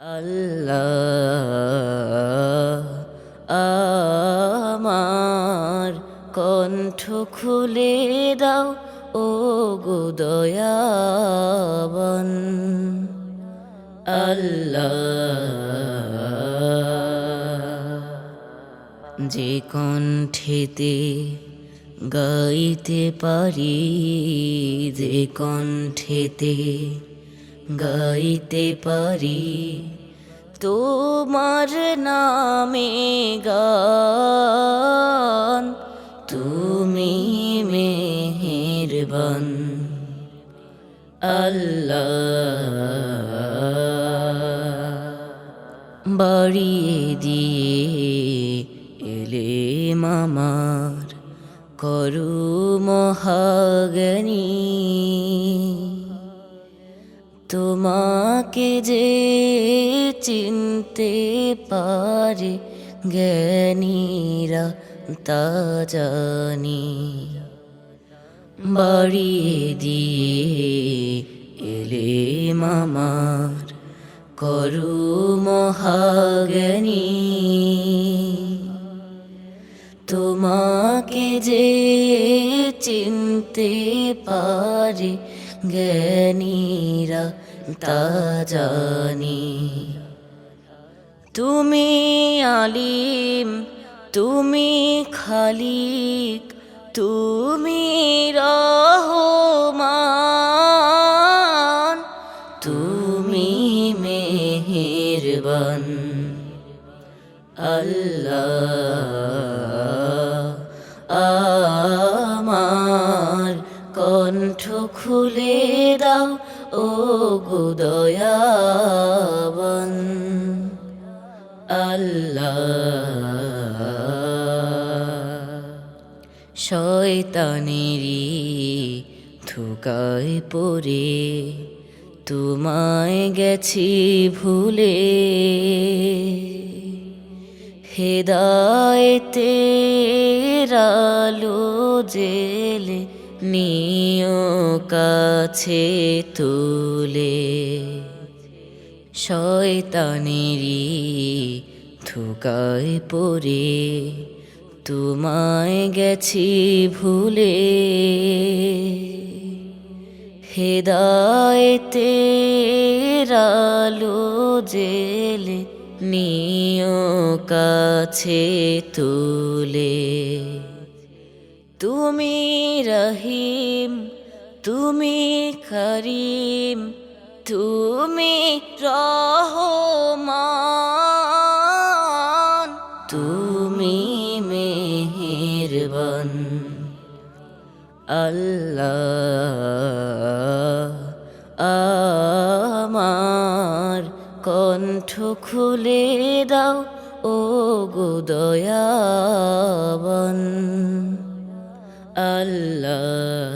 আল্লাহ আমার কণ্ঠ খুলে দাও, ও গো দয়াবান। আল্লাহ যে কণ্ঠেতে গাইতে পারি, যে কণ্ঠেতে গাইতে পারি। তোমার নামে গান তুমি মেহেরবান। আল্লাহ বাড়িয়ে দিয়ে এলে মামার করু মহাগণী তোমাকে যে চিনতে পারে জ্ঞানীরা, তা জানি। বাড়িয়ে দিয়ে এলে মামার, করু মহাজ্ঞানী। তোমাকে যে চিনতে পারে জ্ঞানীরা তা জানি তুমি আলিম, তুমি খালিক, তুমি রহমান, তুমি মেহেরবান। আল্লাহ আমার কণ্ঠ খুলে দাও ও গুদয়াবন আল্লাহ শয়তানেরই থুকায় পড়ে তোমায় গেছি ভুলে। হেদায়তে আলো জেলে নিয় কাছে তুলে শয়তানেরই থুকায় পড়ে। তোমায় গেছি ভুলে। হেদায়তে আলো জেলে নিয় কাছে তুলে। তুমি রহিম, তুমি করিম, তুমি রহমান, তুমি মেহেরবান। আল্লাহ আমার কণ্ঠ খুলে দাও ও গো দয়াবান। আল্লাহ